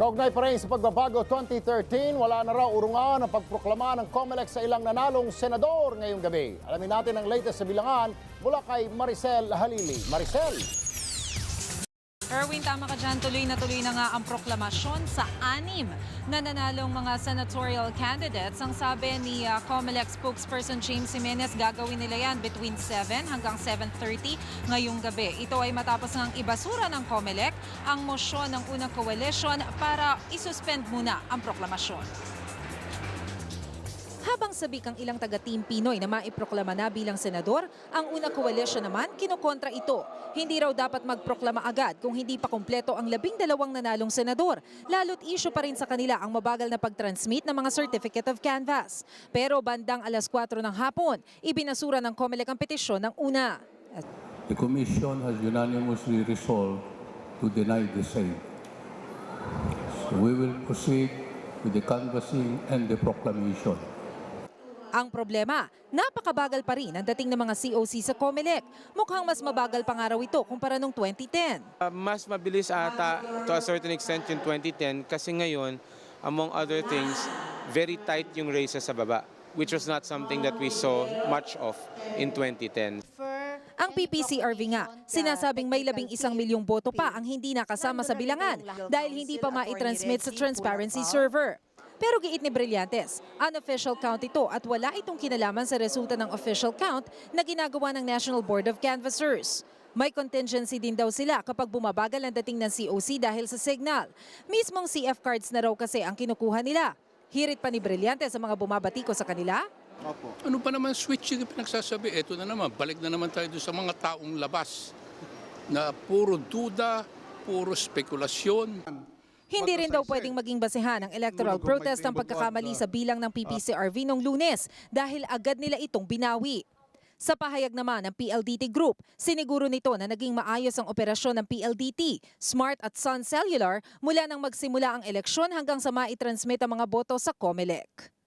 Kaugnay pa rin sa pagbabago 2013, wala na raw urungan ang pagproklama ng COMELEC sa ilang nanalong senador ngayong gabi. Alamin natin ang latest sa bilangan mula kay Maricel Halili. Maricel! Erwin, tama ka dyan. Tuloy na tuloy na nga ang proklamasyon sa anim na nanalong mga senatorial candidates. Ang sabi ni uh, COMELEC spokesperson James Jimenez, gagawin nila yan between 7 hanggang 7.30 ngayong gabi. Ito ay matapos ng ibasura ng COMELEC ang mosyon ng unang coalition para isuspend muna ang proklamasyon. Habang sabik ang ilang taga-team Pinoy na maiproklama na bilang senador, ang una coalition naman kinokontra ito. Hindi raw dapat magproklama agad kung hindi pa kumpleto ang labing dalawang nanalong senador. Lalo't issue pa rin sa kanila ang mabagal na pag-transmit ng mga Certificate of Canvass. Pero bandang alas 4 ng hapon, ibinasura ng COMELEC ang petisyon ng una. The Commission has unanimously resolved to deny the same. So we will proceed with the canvassing and the proclamation. Ang problema, napakabagal pa rin ang dating ng mga COC sa COMELEC. Mukhang mas mabagal pa nga raw ito kumpara noong 2010. Uh, mas mabilis ata to a certain extent yung 2010 kasi ngayon, among other things, very tight yung races sa baba which was not something that we saw much of in 2010. Ang PPCRV nga, sinasabing may labing isang milyong boto pa ang hindi nakasama sa bilangan dahil hindi pa maitransmit sa transparency server. Pero giit ni Brillantes, unofficial count ito at wala itong kinalaman sa resulta ng official count na ginagawa ng National Board of Canvassers. May contingency din daw sila kapag bumabagal ang dating ng COC dahil sa signal. Mismong CF cards na raw kasi ang kinukuha nila. Hirit pa ni Brillantes sa mga bumabatiko sa kanila, Ano pa naman switching yung pinagsasabi? Ito na naman, balik na naman tayo sa mga taong labas na puro duda, puro spekulasyon. Hindi rin daw pwedeng maging basehan ng electoral protest ang pagkakamali sa bilang ng PPCRV noong lunes dahil agad nila itong binawi. Sa pahayag naman ng PLDT Group, siniguro nito na naging maayos ang operasyon ng PLDT, Smart at Sun Cellular mula nang magsimula ang eleksyon hanggang sa maitransmit ang mga boto sa COMELEC.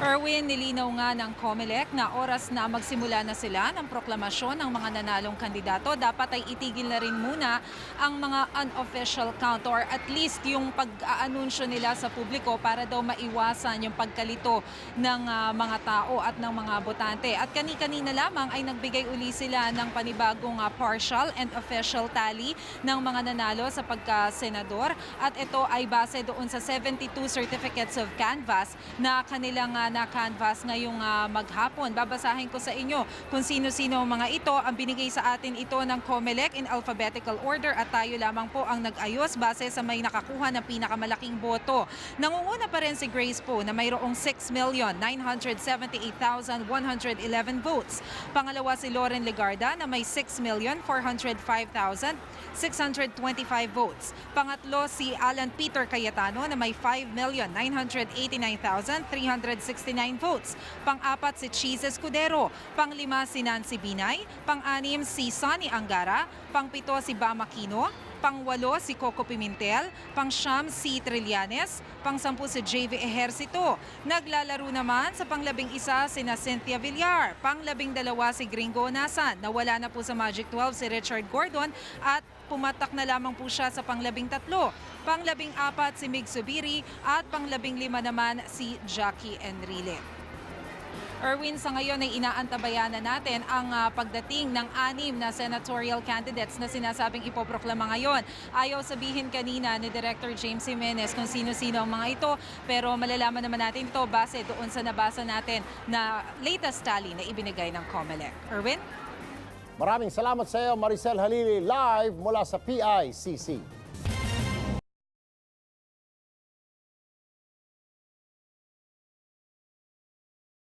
Erwin, nilinaw nga ng COMELEC na oras na magsimula na sila ng proklamasyon ng mga nanalong kandidato. Dapat ay itigil na rin muna ang mga unofficial count or at least yung pag-aanunsyo nila sa publiko para daw maiwasan yung pagkalito ng ah, mga tao at ng mga botante. At kani-kanina lamang ay nagbigay uli sila ng panibagong ah, partial and official tally ng mga nanalo sa pagka-senador. At ito ay base doon sa 72 certificates of canvass na kanilang ah, na-canvass ngayong ah, maghapon. Babasahin ko sa inyo kung sino-sino mga ito. Ang binigay sa atin ito ng COMELEC in alphabetical order at tayo lamang po ang nag-ayos base sa may nakakuha ng pinakamalaking boto. Nangunguna pa rin si Grace po na mayroong 6,978,111 votes. Pangalawa si Lauren Legarda na may 6,405,625 votes. Pangatlo si Alan Peter Cayetano na may 5,989,369 votes. Pang-apat si Cheese Escudero. Pang-lima si Nancy Binay. Pang-anim si Sonny Angara. Pang-pito si Bama Quino. Pang-walo si Coco Pimentel, pang-siyam si Trillanes, pang-sampu si JV Ejercito. Naglalaro naman sa pang-labing isa si na Cynthia Villar, pang-labing dalawa si Gringo Nasan, nawala na po sa Magic 12 si Richard Gordon at pumatak na lamang po siya sa pang-labing tatlo. Pang-labing apat si Mig Subiri at pang-labing lima naman si Jackie Enrile. Erwin, sa ngayon ay inaantabayan na natin ang ah, pagdating ng anim na senatorial candidates na sinasabing ipoproklama ngayon. Ayaw sabihin kanina ni Director James Jimenez kung sino-sino ang mga ito, pero malalaman naman natin ito base doon sa nabasa natin na latest tally na ibinigay ng COMELEC. Erwin? Maraming salamat sa iyo, Maricel Halili, live mula sa PICC.